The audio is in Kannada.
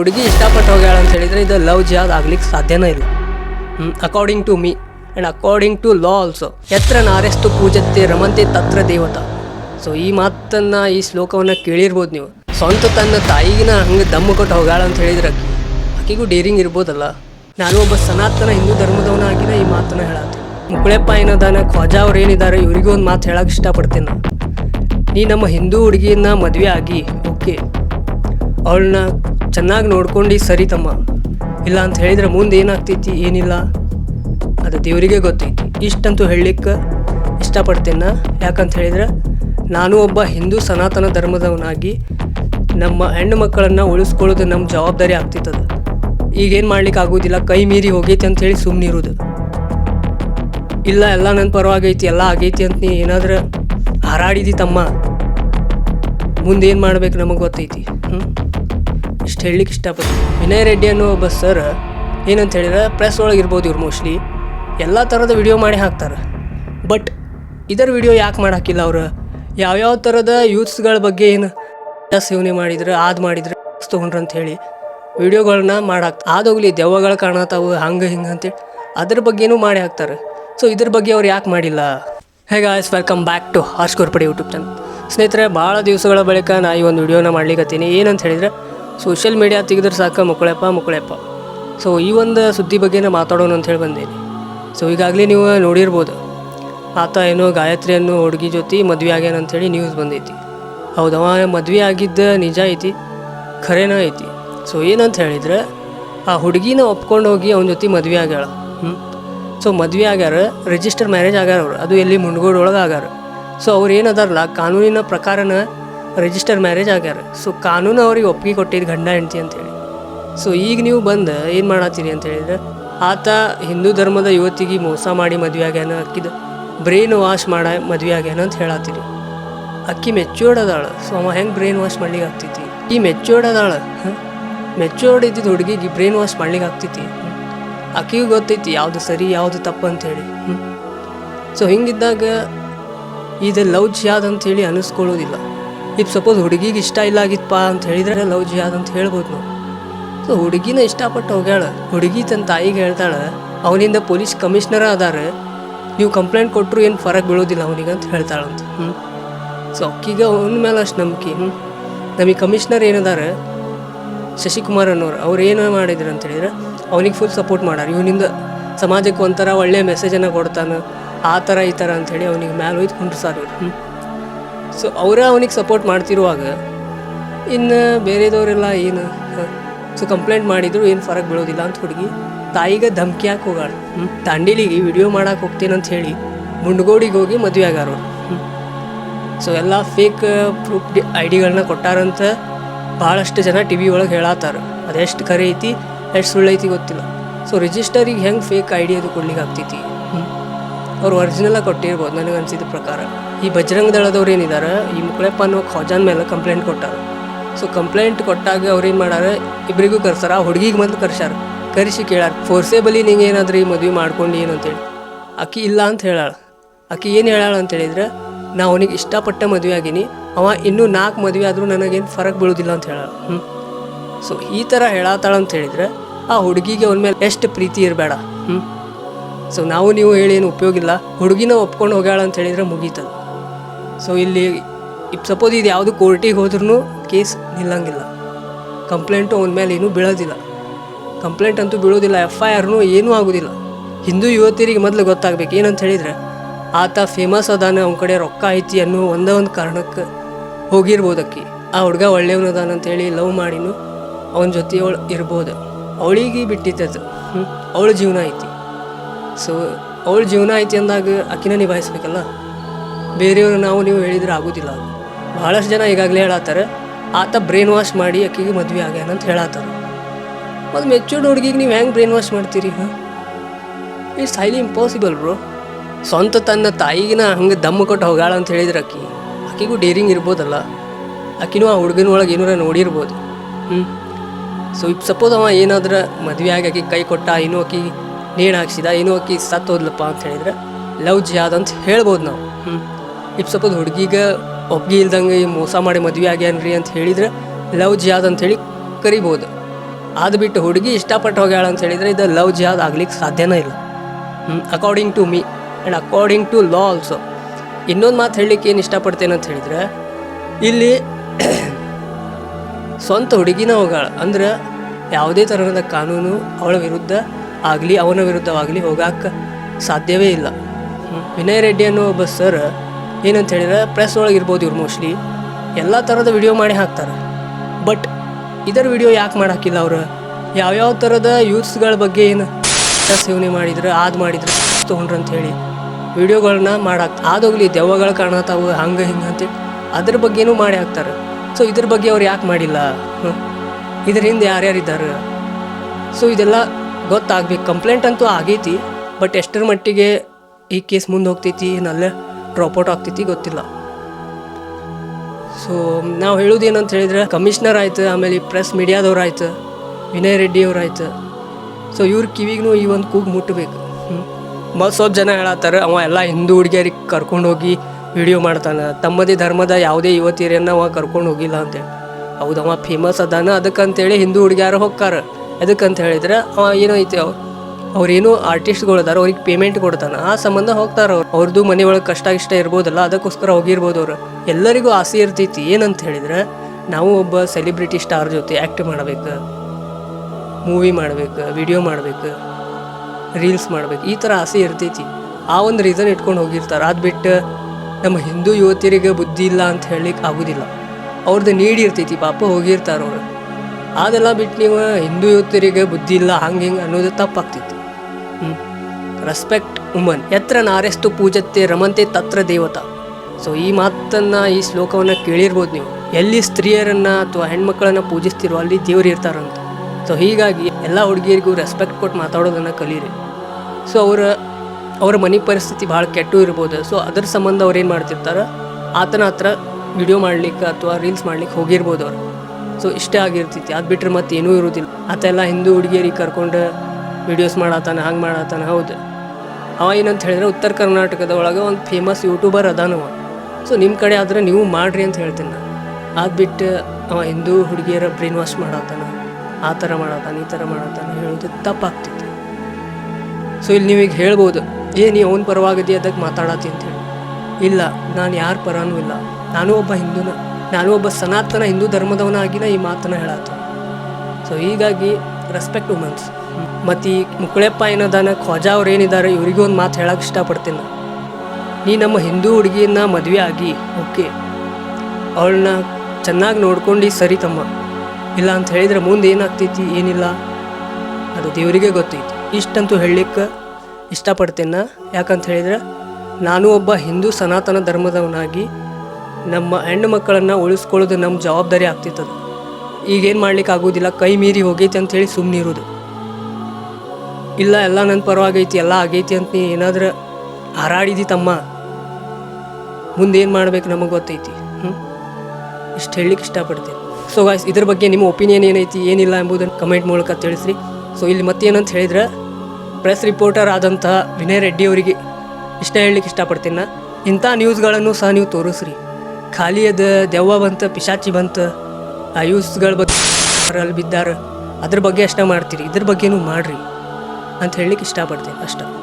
ಹುಡುಗಿ ಇಷ್ಟಪಟ್ಟು ಹೋಗ್ಯಾಳ ಅಂತ ಹೇಳಿದ್ರೆ ಇದು ಲವ್ ಜಿಯಾದ್ ಆಗ್ಲಿಕ್ಕೆ ಸಾಧ್ಯನೇ ಇಲ್ಲ. According to me and according to law also ಎತ್ರ ನಾರೆಸ್ತು ಪೂಜತ್ತೆ ರಮಂತೆ, ತತ್ರ ದೇವತ. ಸೊ ಈ ಮಾತನ್ನು, ಈ ಶ್ಲೋಕವನ್ನು ಕೇಳಿರ್ಬೋದು ನೀವು. ಸ್ವಂತ ತನ್ನ ತಾಯಿಗಿನ ಹಂಗೆ ದಮ್ಮು ಕೊಟ್ಟು ಹೋಗ್ಯಾಳ ಅಂತ ಹೇಳಿದ್ರೆ ಆಕಿಗೂ ಡೇರಿಂಗ್ ಇರ್ಬೋದಲ್ಲ. ನಾನು ಒಬ್ಬ ಸನಾತನ ಹಿಂದೂ ಧರ್ಮದವನಾಗಿನ ಈ ಮಾತನ್ನ ಹೇಳತ್ತೆ ಮುಕುಳೆಪ್ಪ ಏನದಾನ ಖ್ವಾಜಾ ಅವ್ರು ಏನಿದ್ದಾರೆ ಇವರಿಗೂ ಒಂದು ಮಾತು ಹೇಳಕ್ಕೆ ಇಷ್ಟಪಡ್ತೀನಿ ನಾನು. ನೀ ನಮ್ಮ ಹಿಂದೂ ಹುಡುಗಿಯನ್ನ ಮದುವೆ ಆಗಿ ಓಕೆ ಅವಳನ್ನ ಚೆನ್ನಾಗಿ ನೋಡ್ಕೊಂಡು ಸರಿ ತಮ್ಮ. ಇಲ್ಲ ಅಂತ ಹೇಳಿದ್ರೆ ಮುಂದೆ ಏನಾಗ್ತೈತಿ? ಏನಿಲ್ಲ. ಅದು ದೇವರಿಗೆ ಗೊತ್ತೈತಿ. ಇಷ್ಟಂತೂ ಹೇಳಲಿಕ್ಕೆ ಇಷ್ಟಪಡ್ತೇನೆ. ಯಾಕಂತ ಹೇಳಿದ್ರೆ ನಾನು ಒಬ್ಬ ಹಿಂದೂ ಸನಾತನ ಧರ್ಮದವನಾಗಿ ನಮ್ಮ ಹೆಣ್ಣು ಮಕ್ಕಳನ್ನು ಉಳಿಸ್ಕೊಳ್ಳೋದು ನಮ್ಮ ಜವಾಬ್ದಾರಿ ಆಗ್ತಿತ್ತದ ಈಗೇನು ಮಾಡ್ಲಿಕ್ಕೆ ಆಗೋದಿಲ್ಲ. ಕೈ ಮೀರಿ ಹೋಗೈತಿ ಅಂತ ಹೇಳಿ ಸುಮ್ಮನಿರೋದು ಇಲ್ಲ, ಎಲ್ಲ ನನ್ನ ಪರವಾಗೈತಿ, ಎಲ್ಲ ಆಗೈತಿ ಅಂತ ನೀ ಏನಾದರೂ ಹಾರಾಡಿದಿ ತಮ್ಮ. ಮುಂದೇನು ಮಾಡ್ಬೇಕು ನಮಗೆ ಗೊತ್ತೈತಿ. ಹ್ಞೂ ಇಷ್ಟು ಹೇಳಲಿಕ್ಕೆ ಇಷ್ಟಪಡ್ತೀನಿ ವಿನಯ್ ರೆಡ್ಡಿ ಅನ್ನೋ ಒಬ್ಬ ಸರ್ ಏನಂತ ಹೇಳಿದ್ರೆ ಪ್ರೆಸ್ ಒಳಗೆ ಇರ್ಬೋದು ಇವ್ರು ಮೋಸ್ಟ್ಲಿ ಎಲ್ಲ ಥರದ ವಿಡಿಯೋ ಮಾಡಿ ಹಾಕ್ತಾರೆ. ಬಟ್ ಇದರ ವಿಡಿಯೋ ಯಾಕೆ ಮಾಡಾಕಿಲ್ಲ ಅವರು? ಯಾವ್ಯಾವ ಥರದ ಯೂತ್ಸ್ಗಳ ಬಗ್ಗೆ ಏನು ಸೇವನೆ ಮಾಡಿದ್ರೆ ಅದು ಮಾಡಿದ್ರೆ ತೊಗೊಂಡ್ರು ಅಂತ ಹೇಳಿ ವಿಡಿಯೋಗಳನ್ನ ಮಾಡಾಕ್ ಆದೋಗ್ಲಿ ದೆವ್ವಗಳು ಕಾಣತಾವು, ಹಂಗೆ ಹಿಂಗೆ ಅಂತೇಳಿ ಅದ್ರ ಬಗ್ಗೆನೂ ಮಾಡಿ ಹಾಕ್ತಾರೆ. ಸೊ ಇದ್ರ ಬಗ್ಗೆ ಅವ್ರು ಯಾಕೆ ಮಾಡಿಲ್ಲ? Hey guys welcome back to Harsh Korpade YouTube channel ಸ್ನೇಹಿತರೆ, ಭಾಳ ದಿವಸಗಳ ಬಳಿಕ ನಾ ಈ ಒಂದು ವಿಡಿಯೋನ ಮಾಡ್ಲಿಕತ್ತೀನಿ. ಏನಂತ ಹೇಳಿದ್ರೆ ಸೋಷಿಯಲ್ ಮೀಡಿಯಾ ತೆಗೆದ್ರೆ ಸಾಕು, ಮುಕ್ಕಳೆಪ್ಪ ಮುಕ್ಕಳೆಪ್ಪ. ಸೊ ಈ ಒಂದು ಸುದ್ದಿ ಬಗ್ಗೆನೇ ಮಾತಾಡೋಣ ಅಂತ ಹೇಳಿ ಬಂದೇನೆ. ಸೊ ಈಗಾಗಲೇ ನೀವು ನೋಡಿರ್ಬೋದು. ಆತ ಏನೋ ಗಾಯತ್ರಿ ಅನ್ನೋ ಹುಡುಗಿ ಜೊತೆ ಮದುವೆ ಆಗ್ಯಾನ ಅಂಥೇಳಿ ನ್ಯೂಸ್ ಬಂದೈತಿ. ಹೌದವ, ಮದುವೆ ಆಗಿದ್ದ ನಿಜ ಐತಿ, ಖರೇನ ಐತಿ? ಸೊ ಏನಂತ ಹೇಳಿದ್ರೆ, ಆ ಹುಡುಗಿನ ಒಪ್ಕೊಂಡು ಹೋಗಿ ಅವನ ಜೊತೆ ಮದುವೆ ಆಗ್ಯಾಳ. ಹ್ಞೂ ಸೊ ಮದುವೆ ಆಗ್ಯಾರ ರಿಜಿಸ್ಟರ್ ಮ್ಯಾರೇಜ್ ಆಗ್ಯಾರ ಅವ್ರು. ಅದು ಎಲ್ಲಿ ಮುಂಡ್ಗೋಡೊಳಗೆ ಆಗ್ಯಾರ. ಸೊ ಅವ್ರು ಏನದಾರಲ್ಲ ಕಾನೂನಿನ ಪ್ರಕಾರನ ರಿಜಿಸ್ಟರ್ ಮ್ಯಾರೇಜ್ ಆಗ್ಯಾರ. ಸೊ ಕಾನೂನು ಅವ್ರಿಗೆ ಒಪ್ಪಿಗೆ ಕೊಟ್ಟಿದ್ದು ಗಂಡ ಹೆಂಡ್ತಿ ಅಂತೇಳಿ. ಸೊ ಈಗ ನೀವು ಬಂದು ಏನು ಮಾಡತ್ತೀರಿ ಅಂತ ಹೇಳಿದ್ರೆ, ಆತ ಹಿಂದೂ ಧರ್ಮದ ಯುವತಿಗೆ ಮೋಸ ಮಾಡಿ ಮದುವೆ ಆಗ್ಯಾನ, ಅಕ್ಕಿದ ಬ್ರೈನ್ ವಾಶ್ ಮಾಡ ಮದುವೆ ಆಗ್ಯಾನ ಅಂತ ಹೇಳತ್ತೀರಿ. ಅಕ್ಕಿ ಮೆಚ್ಯೂರ್ಡ್ ಅದಾಳ. ಸೊ ಅವ ಹೆಂಗೆ ಬ್ರೈನ್ ವಾಶ್ ಮಾಡ್ಲಿಕ್ಕೆ ಆಗ್ತೈತಿ? ಈ ಮೆಚ್ಯೂರ್ಡ್ ಅದಾಳ ಮೆಚ್ಯೂರ್ಡ್ ಇದ್ದಿದ್ದು ಹುಡುಗಿಗೆ ಬ್ರೈನ್ ವಾಶ್ ಮಾಡ್ಲಿಕ್ಕೆ ಆಗ್ತೈತಿ. ಅಕ್ಕಿಗೆ ಗೊತ್ತೈತಿ ಯಾವುದು ಸರಿ, ಯಾವುದು ತಪ್ಪು ಹ್ಞೂ ಸೊ ಹಿಂಗಿದ್ದಾಗ, ಇದು ಲವ್ ಜಿಯಾದ್ ಅಂತೇಳಿ ಅನ್ನಿಸ್ಕೊಳ್ಳೋದಿಲ್ಲ ಈಗ ಸಪೋಸ್ ಹುಡುಗಿಗೆ ಇಷ್ಟ ಇಲ್ಲ ಆಗಿತ್ತಪ್ಪ ಅಂತ ಹೇಳಿದ್ರೆ ಲವ್ ಜಿಯಾದ್ ಅಂತ ಹೇಳ್ಬೋದು ನಾವು. ಸೊ ಹುಡುಗಿನ ಇಷ್ಟಪಟ್ಟು ಹೋಗ್ಯಾಳ. ಹುಡುಗಿ ತನ್ನ ತಾಯಿಗೆ ಹೇಳ್ತಾಳ, ಅವನಿಂದ ಪೊಲೀಸ್ ಕಮಿಷನರ್ ಅದಾರ ನೀವು ಕಂಪ್ಲೇಂಟ್ ಕೊಟ್ಟರು ಏನು ಫರಕ್ ಬೀಳೋದಿಲ್ಲ ಅವನಿಗೆ ಅಂತ ಹೇಳ್ತಾಳಂತ. ಹ್ಞೂ ಸೊ ಅಕ್ಕಿಗೆ ಅವನ ಮೇಲೆ ಅಷ್ಟು ನಂಬಿಕೆ. ಹ್ಞೂ ನಮಗೆ ಕಮಿಷನರ್ ಏನಿದ್ದಾರೆ ಶಶಿಕುಮಾರ್ ಅನ್ನೋರು, ಅವ್ರು ಏನು ಮಾಡಿದ್ರು ಅಂತ ಹೇಳಿದ್ರೆ, ಅವನಿಗೆ ಫುಲ್ ಸಪೋರ್ಟ್ ಮಾಡಾರ. ಇವನಿಂದ ಸಮಾಜಕ್ಕೆ ಒಂಥರ ಒಳ್ಳೆಯ ಮೆಸೇಜನ್ನು ಕೊಡ್ತಾನೆ. ಆ ಥರ ಈ ಥರ ಅಂಥೇಳಿ ಅವನಿಗೆ ಮ್ಯಾಲೆ ಹೋಯ್ತು ಕುಂಡ್ರಸಾರ ಇವ್ರು ಹ್ಞೂ ಸೊ ಅವರ ಅವನಿಗೆ ಸಪೋರ್ಟ್ ಮಾಡ್ತಿರುವಾಗ ಇನ್ನು ಬೇರೆದವರೆಲ್ಲ ಏನು ಸೊ ಕಂಪ್ಲೇಂಟ್ ಮಾಡಿದ್ರು, ಏನು ಫರಕ್ ಬೀಳೋದಿಲ್ಲ ಅಂತ ಹುಡುಗಿ ತಾಯಿಗೆ ಧಮಕಿ ಹಾಕಿ ಹೋಗಾಳ. ವಿಡಿಯೋ ಮಾಡಕ್ಕೆ ಹೋಗ್ತೇನೆ ಅಂತ ಹೇಳಿ ಮುಂಡ್ಗೋಡಿಗೆ ಹೋಗಿ ಮದುವೆ ಹ್ಞೂ ಸೊ ಎಲ್ಲ ಫೇಕ್ ಪ್ರೂಫ್ ಡಿ ಐ ಡಿಗಳನ್ನ ಕೊಟ್ಟಾರಂತ ಭಾಳಷ್ಟು ಜನ ಟಿ ವಿ ಒಳಗೆ ಹೇಳತ್ತಾರ ಅದೆಷ್ಟು ಖರೆ ಐತಿ, ಎಷ್ಟು ಸುಳ್ಳು ಐತಿ ಗೊತ್ತಿಲ್ಲ. ಸೊ ರಿಜಿಸ್ಟರಿಗೆ ಹೆಂಗೆ ಫೇಕ್ ಐ ಅದು ಕೊಡ್ಲಿಕ್ಕೆ ಆಗ್ತೈತಿ? ಅವ್ರು ಒರಿಜಿನಲಾಗಿ ಕೊಟ್ಟಿರ್ಬೋದು, ನನಗೆ ಅನಿಸಿದ ಪ್ರಕಾರ. ಈ ಬಜರಂಗ ದಳದವ್ರು ಏನಿದ್ದಾರೆ ಈ ಮುಕ್ಳೆಪ್ಪ ಅನ್ನೋ ಖಜಾನ್ ಮೇಲೆ ಕಂಪ್ಲೇಂಟ್ ಕೊಟ್ಟಾರ. ಸೊ ಕಂಪ್ಲೇಂಟ್ ಕೊಟ್ಟಾಗ ಅವ್ರು ಏನು ಮಾಡಾರ ಇಬ್ಬರಿಗೂ ಕರ್ಸಾರ ಆ ಹುಡುಗಿಗೆ ಮೊದಲು ಕರ್ಸಾರ ಕರೆಸಿ ಕೇಳಾರ ಫೋರ್ಸೇಬಲಿ ನಿಂಗೆ ಏನಾದ್ರೂ ಈ ಮದುವೆ ಮಾಡ್ಕೊಂಡು ಏನು ಅಂತೇಳಿ ಆಕಿ ಇಲ್ಲ ಅಂತ ಹೇಳಾಳ. ಆಕಿ ಏನು ಹೇಳಾಳ ಅಂತ ಹೇಳಿದ್ರೆ ನಾ ಅವನಿಗೆ ಇಷ್ಟಪಟ್ಟ ಮದುವೆ ಆಗೀನಿ, ಅವ ಇನ್ನೂ ನಾಲ್ಕು ಮದುವೆ ಆದರೂ ನನಗೇನು ಫರಕ್ ಬೀಳೋದಿಲ್ಲ ಅಂತ ಹೇಳಾಳ. ಹ್ಞೂ ಸೊ ಈ ಥರ ಹೇಳತ್ತಾಳ ಅಂತ ಹೇಳಿದ್ರೆ, ಆ ಹುಡುಗಿಗೆ ಅವನ ಮೇಲೆ ಎಷ್ಟು ಪ್ರೀತಿ ಇರಬೇಡ ಹ್ಞೂ ಸೊ ನಾವು ನೀವು ಹೇಳಿ ಏನು ಉಪಯೋಗ ಇಲ್ಲ ಹುಡುಗಿನ ಒಪ್ಕೊಂಡು ಹೋಗ್ಯಾಳ ಅಂತ ಹೇಳಿದ್ರೆ ಮುಗೀತದ. ಸೊ ಇಲ್ಲಿ ಇಪ್ ಸಪೋಸ್ ಇದು ಯಾವುದು ಕೋರ್ಟಿಗೆ ಹೋದ್ರೂ ಕೇಸ್ ನಿಲ್ಲಂಗಿಲ್ಲ. ಕಂಪ್ಲೇಂಟು ಅವನ ಮೇಲೆ ಏನೂ ಬೀಳೋದಿಲ್ಲ. ಕಂಪ್ಲೇಂಟ್ ಅಂತೂ ಬೀಳೋದಿಲ್ಲ ಎಫ್ ಐ ಆರ್ನು ಏನೂ ಆಗೋದಿಲ್ಲ. ಹಿಂದೂ ಯುವತಿಯರಿಗೆ ಮೊದಲು ಗೊತ್ತಾಗಬೇಕು, ಏನಂತ ಹೇಳಿದ್ರೆ, ಆತ ಫೇಮಸ್ ಅದಾನೆ, ಅವನ ಕಡೆ ರೊಕ್ಕ ಐತಿ ಅನ್ನೋ ಒಂದೇ ಒಂದು ಕಾರಣಕ್ಕೆ ಹೋಗಿರ್ಬೋದು ಅಕ್ಕಿ ಆ ಹುಡುಗ ಒಳ್ಳೆಯವನದಾನ ಅಂತೇಳಿ ಲವ್ ಮಾಡಿನೂ ಅವನ ಜೊತೆ ಅವಳು ಇರ್ಬೋದು. ಅವಳಿಗೆ ಬಿಟ್ಟಿದ್ದದು ಅವಳ ಜೀವನ ಐತಿ. ಸೊ ಅವಳ ಜೀವನ ಐತಿ ಅಂದಾಗ ಆಕಿನ ನಿಭಾಯಿಸ್ಬೇಕಲ್ಲ? ಬೇರೆಯವ್ರು ನಾವು ನೀವು ಹೇಳಿದ್ರೆ ಆಗೋದಿಲ್ಲ ಅದು. ಭಾಳಷ್ಟು ಜನ ಈಗಾಗಲೇ ಹೇಳತ್ತಾರೆ, ಆತ ಬ್ರೈನ್ ವಾಶ್ ಮಾಡಿ ಅಕ್ಕಿಗೆ ಮದುವೆ ಆಗ್ಯಾನ ಅಂತ ಹೇಳತ್ತಾರೆ. ಮತ್ತು ಮೆಚೂರ್ಡ್ ಹುಡುಗಿಗೆ ನೀವು ಹೆಂಗೆ ಬ್ರೈನ್ ವಾಶ್ ಮಾಡ್ತೀರಿ, ಹಾಂ? ಇಟ್ಸ್ ಹೈಲಿ ಇಂಪಾಸಿಬಲ್ ಬ್ರೋ ಸ್ವಂತ ತನ್ನ ತಾಯಿಗಿನ ಹಂಗೆ ದಮ್ಮು ಕೊಟ್ಟು ಹೋಗಾಳ ಅಂತ ಹೇಳಿದ್ರೆ ಅಕ್ಕಿ ಆಕಿಗೂ ಡೇರಿಂಗ್ ಇರ್ಬೋದಲ್ಲ. ಆಕಿನೂ ಆ ಹುಡುಗನ ಒಳಗೆ ಏನಾರ ನೋಡಿರ್ಬೋದು. ಹ್ಞೂ ಸೊ ಇಪ್ ಸಪೋಸ್ ಅವ ಏನಾದ್ರೆ ಮದುವೆ ಆಗಿ ಆಕಿ ಕೈ ಕೊಟ್ಟ ಏನೋ ಆಕಿ ನೇಣು ಹಾಕ್ಸಿದ ಏನೋ ಆಕಿ ಸತ್ತು ಹೋದ್ಲಪ್ಪ ಅಂತ ಹೇಳಿದ್ರೆ ಲವ್ ಜಿಯಾದ್ ಅಂತ ಹೇಳ್ಬೋದು ನಾವು. ಹ್ಞೂ ಇಪ್ ಸಪೋಸ್ ಹುಡುಗಿಗೆ ಒಪ್ಪಿಗೆ ಇಲ್ದಂಗೆ ಮೋಸ ಮಾಡಿ ಮದುವೆ ಆಗ್ಯಾನ್ರಿ ಅಂತ ಹೇಳಿದ್ರೆ ಲವ್ ಜಿಯಾದ್ ಅಂತ ಹೇಳಿ ಕರಿಬೋದು. ಅದು ಬಿಟ್ಟು ಹುಡುಗಿ ಇಷ್ಟಪಟ್ಟು ಹೋಗ್ಯಾಳ ಅಂತ ಹೇಳಿದರೆ ಇದು ಲವ್ ಜಿಹಾದ್ ಆಗ್ಲಿಕ್ಕೆ ಸಾಧ್ಯನೇ ಇಲ್ಲ. According to me and according to law also ಇನ್ನೊಂದು ಮಾತು ಹೇಳಲಿಕ್ಕೆ ಏನು ಇಷ್ಟಪಡ್ತೇನೆ ಅಂತ ಹೇಳಿದರೆ, ಇಲ್ಲಿ ಸ್ವಂತ ಹುಡುಗಿನ ಹೋಗಾಳ. ಅಂದ್ರೆ ಯಾವುದೇ ತರಹದ ಕಾನೂನು ಅವಳ ವಿರುದ್ಧ ಆಗಲಿ, ಅವನ ವಿರುದ್ಧವಾಗಲಿ ಹೋಗಾಕ ಸಾಧ್ಯವೇ ಇಲ್ಲ. ವಿನಯ್ ರೆಡ್ಡಿ ಅನ್ನೋ ಒಬ್ಬ ಸರ್ ಏನಂತ ಹೇಳಿದ್ರೆ ಪ್ರೆಸ್ ಒಳಗೆ ಇರ್ಬೋದು ಇವ್ರು ಮೋಸ್ಟ್ಲಿ ಎಲ್ಲ ಥರದ ವಿಡಿಯೋ ಮಾಡಿ ಹಾಕ್ತಾರೆ. ಬಟ್ ಇದರ ವಿಡಿಯೋ ಯಾಕೆ ಮಾಡಾಕಿಲ್ಲ ಅವರು? ಯಾವ್ಯಾವ ಥರದ ಯೂತ್ಸ್ಗಳ ಬಗ್ಗೆ ಏನು ಸೇವನೆ ಮಾಡಿದ್ರು ಅದು ಮಾಡಿದ್ರು, ತೊಗೊಂಡ್ರು ಅಂತ ಹೇಳಿ ವಿಡಿಯೋಗಳನ್ನ ಮಾಡಾಕ್ ಆದೋಗ್ಲಿ ದೆವ್ವಗಳು ಕಾಣತಾವು ಹಂಗೆ ಹಿಂಗೆ ಅಂತೇಳಿ ಅದ್ರ ಬಗ್ಗೆನೂ ಮಾಡಿ ಹಾಕ್ತಾರೆ. ಸೊ ಇದ್ರ ಬಗ್ಗೆ ಅವ್ರು ಯಾಕೆ ಮಾಡಿಲ್ಲ? ಇದರಿಂದ ಇದ್ರ ಹಿಂದೆ ಯಾರ್ಯಾರಿದ್ದಾರೆ? ಸೊ ಇದೆಲ್ಲ ಗೊತ್ತಾಗ್ಬೇಕು. ಕಂಪ್ಲೇಂಟ್ ಅಂತೂ ಆಗೈತಿ ಬಟ್ ಎಷ್ಟರ ಮಟ್ಟಿಗೆ ಈ ಕೇಸ್ ಮುಂದೆ ಹೋಗ್ತೈತಿ ನಲ್ಲೇ ಡ್ರಾಪ್ಔಟ್ ಆಗ್ತೈತಿ ಗೊತ್ತಿಲ್ಲ. ಸೊ ನಾವು ಹೇಳೋದು ಅಂತ ಹೇಳಿದ್ರೆ ಕಮಿಷ್ನರ್ ಆಯಿತು, ಆಮೇಲೆ ಪ್ರೆಸ್ ಮೀಡಿಯಾದವ್ರು ಆಯ್ತು, ವಿನಯ್ ರೆಡ್ಡಿ ಆಯ್ತು. ಸೊ ಇವ್ರ ಕಿವಿಗೂ ಈ ಒಂದು ಕೂಗು ಮುಟ್ಟಬೇಕು ಮತ್ತು ಸ್ವಲ್ಪ ಜನ ಹೇಳತ್ತಾರ, ಅವ ಎಲ್ಲ ಹಿಂದೂ ಹುಡುಗಿಯರಿಗೆ ಕರ್ಕೊಂಡು ಹೋಗಿ ವಿಡಿಯೋ ಮಾಡ್ತಾನೆ. ತಮ್ಮದೇ ಧರ್ಮದ ಯಾವುದೇ ಯುವತಿಯರನ್ನು ಅವ ಕರ್ಕೊಂಡು ಹೋಗಿಲ್ಲ ಅಂತೇಳಿ ಹೌದು, ಅವ ಫೇಮಸ್ ಅದಾನ. ಅದಕ್ಕಂತೇಳಿ ಹಿಂದೂ ಹುಡುಗಿಯಾರು ಹೋಗ್ತಾರೆ. ಅದಕ್ಕಂತ ಹೇಳಿದ್ರೆ, ಅವ ಏನೈತಿ ಅವ್ರೇನು ಆರ್ಟಿಸ್ಟ್ಗಳು ಅದಾರ ಅವ್ರಿಗೆ ಪೇಮೆಂಟ್ ಕೊಡ್ತಾನ, ಆ ಸಂಬಂಧ ಹೋಗ್ತಾರ ಅವ್ರು. ಅವ್ರದ್ದು ಮನೆ ಒಳಗೆ ಕಷ್ಟ ಇಷ್ಟ ಇರ್ಬೋದಲ್ಲ, ಅದಕ್ಕೋಸ್ಕರ ಹೋಗಿರ್ಬೋದು ಅವ್ರು. ಎಲ್ಲರಿಗೂ ಆಸೆ ಇರ್ತೈತಿ, ಏನಂತ ಹೇಳಿದ್ರೆ, ನಾವು ಒಬ್ಬ ಸೆಲೆಬ್ರಿಟಿ ಸ್ಟಾರ್ ಜೊತೆ ಆ್ಯಕ್ಟ್ ಮಾಡ್ಬೇಕು ಮೂವಿ ಮಾಡ್ಬೇಕು ವಿಡಿಯೋ ಮಾಡ್ಬೇಕು ರೀಲ್ಸ್ ಮಾಡ್ಬೇಕು, ಈ ಥರ ಆಸೆ ಇರ್ತೈತಿ. ಆ ಒಂದು ರೀಸನ್ ಇಟ್ಕೊಂಡು ಹೋಗಿರ್ತಾರೆ. ಅದು ಬಿಟ್ಟು ನಮ್ಮ ಹಿಂದೂ ಯುವತಿಯರಿಗೆ ಬುದ್ಧಿ ಇಲ್ಲ ಅಂತ ಹೇಳಲಿಕ್ಕೆ ಆಗೋದಿಲ್ಲ. ಅವ್ರದ್ದು ನೀಡಿ ಇರ್ತೈತಿ, ಪಾಪ ಹೋಗಿರ್ತಾರೆ ಅವರು. ಅದೆಲ್ಲ ಬಿಟ್ಟು ನೀವು ಹಿಂದೂ ಯುವತಿಯರಿಗೆ ಬುದ್ಧಿ ಇಲ್ಲ, ಹಂಗೆ ಹಿಂಗೆ ಅನ್ನೋದು ತಪ್ಪಾಗ್ತೈತಿ. ರೆಸ್ಪೆಕ್ಟ್ ಉಮನ್ ಎತ್ರ ನಾರೆಸ್ತು ಪೂಜತ್ತೆ ರಮಂತೆ ತತ್ರ ದೇವತ. ಸೊ ಈ ಮಾತನ್ನು ಈ ಶ್ಲೋಕವನ್ನು ಕೇಳಿರ್ಬೋದು ನೀವು. ಎಲ್ಲಿ ಸ್ತ್ರೀಯರನ್ನು ಅಥವಾ ಹೆಣ್ಮಕ್ಳನ್ನ ಪೂಜಿಸ್ತಿರೋ ಅಲ್ಲಿ ದೇವರು ಇರ್ತಾರಂತ. ಸೊ ಹೀಗಾಗಿ ಎಲ್ಲ ಹುಡುಗಿಯರಿಗೂ ರೆಸ್ಪೆಕ್ಟ್ ಕೊಟ್ಟು ಮಾತಾಡೋದನ್ನು ಕಲೀರಿ. ಸೊ ಅವರ ಅವರ ಮನೆ ಪರಿಸ್ಥಿತಿ ಭಾಳ ಕೆಟ್ಟು ಇರ್ಬೋದು. ಸೊ ಅದರ ಸಂಬಂಧ ಅವ್ರು ಏನು ಮಾಡ್ತಿರ್ತಾರೆ? ಆತನ ಹತ್ರ ವಿಡಿಯೋ ಮಾಡ್ಲಿಕ್ಕೆ ಅಥವಾ ರೀಲ್ಸ್ ಮಾಡ್ಲಿಕ್ಕೆ ಹೋಗಿರ್ಬೋದು ಅವ್ರು. ಸೊ ಇಷ್ಟೇ ಆಗಿರ್ತೈತಿ. ಅದು ಬಿಟ್ಟರೆ ಮತ್ತೆ ಏನೂ ಇರೋದಿಲ್ಲ ಆತೆಲ್ಲ ಹಿಂದೂ ಹುಡುಗಿಯರಿಗೆ ಕರ್ಕೊಂಡು ವಿಡಿಯೋಸ್ ಮಾಡತ್ತಾನೆ ಹಂಗೆ ಮಾಡತ್ತಾನೆ ಹೌದು. ಅವ ಏನಂತ ಹೇಳಿದ್ರೆ ಉತ್ತರ ಕರ್ನಾಟಕದ ಒಳಗೆ ಒಂದು ಫೇಮಸ್ ಯೂಟ್ಯೂಬರ್ ಅದಾನವ ಸೊ ನಿಮ್ಮ ಕಡೆ ಆದರೆ ನೀವು ಮಾಡ್ರಿ ಅಂತ ಹೇಳ್ತೀನಿ ನಾನು. ಅದು ಬಿಟ್ಟು ಅವ ಹಿಂದೂ ಹುಡುಗಿಯರ ಬ್ರೈನ್ ವಾಶ್ ಮಾಡತ್ತಾನ ಆ ಥರ ಮಾಡತ್ತಾನೆ ಈ ಥರ ಮಾಡತ್ತಾನೆ ಹೇಳೋದು ತಪ್ಪಾಗ್ತಿತ್ತು. ಸೊ ಇಲ್ಲಿ ನೀವೀಗ ಹೇಳ್ಬೋದು, ಏ, ನೀ ಅವನ ಪರವಾಗದಿ ಅದಕ್ಕೆ ಮಾತಾಡತ್ತಿ ಅಂತ ಹೇಳಿ. ಇಲ್ಲ, ನಾನು ಯಾರ ಪರನೂ ಇಲ್ಲ. ನಾನು ಒಬ್ಬ ಹಿಂದೂನ, ನಾನು ಒಬ್ಬ ಸನಾತನ ಹಿಂದೂ ಧರ್ಮದವನಾಗಿನ ಈ ಮಾತನ್ನು ಹೇಳತ್ತೆ ಸೊ ಹೀಗಾಗಿ ರೆಸ್ಪೆಕ್ಟ್ ವುಮನ್ಸ್ ಮತ್ತು ಈ ಮುಕುಳೆಪ್ಪ ಏನದಾನ ಖ್ವಾಜಾ ಅವ್ರು ಏನಿದ್ದಾರೆ ಇವರಿಗೂ ಒಂದು ಮಾತು ಹೇಳಕ್ಕೆ ಇಷ್ಟಪಡ್ತೀನಿ. ನೀ ನಮ್ಮ ಹಿಂದೂ ಹುಡುಗಿಯನ್ನ ಮದುವೆ ಆಗಿ, ಓಕೆ. ಅವಳನ್ನ ಚೆನ್ನಾಗಿ ನೋಡ್ಕೊಂಡು ಸರಿ ತಮ್ಮ. ಇಲ್ಲ ಅಂತ ಹೇಳಿದ್ರೆ ಮುಂದೆ ಏನಾಗ್ತೈತಿ, ಏನಿಲ್ಲ. ಅದು ದೇವರಿಗೆ ಗೊತ್ತೈತಿ. ಇಷ್ಟಂತೂ ಹೇಳಲಿಕ್ಕೆ ಇಷ್ಟಪಡ್ತೇನೆ. ಯಾಕಂತ ಹೇಳಿದ್ರೆ ನಾನು ಒಬ್ಬ ಹಿಂದೂ ಸನಾತನ ಧರ್ಮದವನಾಗಿ ನಮ್ಮ ಹೆಣ್ಣು ಮಕ್ಕಳನ್ನು ಉಳಿಸ್ಕೊಳ್ಳೋದು ನಮ್ಮ ಜವಾಬ್ದಾರಿ ಆಗ್ತಿತ್ತದು. ಈಗೇನು ಮಾಡ್ಲಿಕ್ಕೆ ಆಗೋದಿಲ್ಲ ಕೈ ಮೀರಿ ಹೋಗೈತೆ ಅಂತ ಹೇಳಿ ಸುಮ್ಮನೆ ಇರೋದು ಇಲ್ಲ, ಎಲ್ಲ ನನ್ನ ಪರವಾಗೈತಿ ಎಲ್ಲ ಆಗೈತಿ ಅಂತ ನೀ ಏನಾದ್ರೆ ಹಾರಾಡಿದಿ ತಮ್ಮ. ಮುಂದೇನು ಮಾಡ್ಬೇಕು ನಮಗೆ ಗೊತ್ತೈತಿ. ಹ್ಞೂ ಇಷ್ಟು ಹೇಳಲಿಕ್ಕೆ ಇಷ್ಟಪಡ್ತೀನಿ. ಸೊ ಗಾಯ್ಸ್ ಇದ್ರ ಬಗ್ಗೆ ನಿಮ್ಮ ಒಪಿನಿಯನ್ ಏನೈತಿ, ಏನಿಲ್ಲ ಎಂಬುದನ್ನು ಕಮೆಂಟ್ ಮೂಲಕ ತಿಳಿಸ್ರಿ. ಸೊ ಇಲ್ಲಿ ಮತ್ತೇನಂತ ಹೇಳಿದ್ರೆ ಪ್ರೆಸ್ ರಿಪೋರ್ಟರ್ ಆದಂತಹ ವಿನಯ್ ರೆಡ್ಡಿ ಅವರಿಗೆ ಇಷ್ಟ ಹೇಳಲಿಕ್ಕೆ ಇಷ್ಟಪಡ್ತೀನಿ ನಾ. ಇಂಥ ನ್ಯೂಸ್ಗಳನ್ನು ಸಹ ನೀವು ತೋರಿಸ್ರಿ. ಖಾಲಿ ಅದ ದೆವ್ವ ಬಂತ, ಪಿಶಾಚಿ ಬಂತ, ಆ ಯೂಸ್ಗಳ ಬಗ್ಗೆ ಅಲ್ಲಿ ಬಿದ್ದಾರೆ, ಅದ್ರ ಬಗ್ಗೆ ಅಷ್ಟೇ ಮಾಡ್ತೀರಿ. ಇದ್ರ ಬಗ್ಗೆನೂ ಮಾಡ್ರಿ. ಅಂತ ಹೇಳಲಿಕ್ಕೆ ಇಷ್ಟಪಡ್ತೀನಿ ಅಷ್ಟೇ.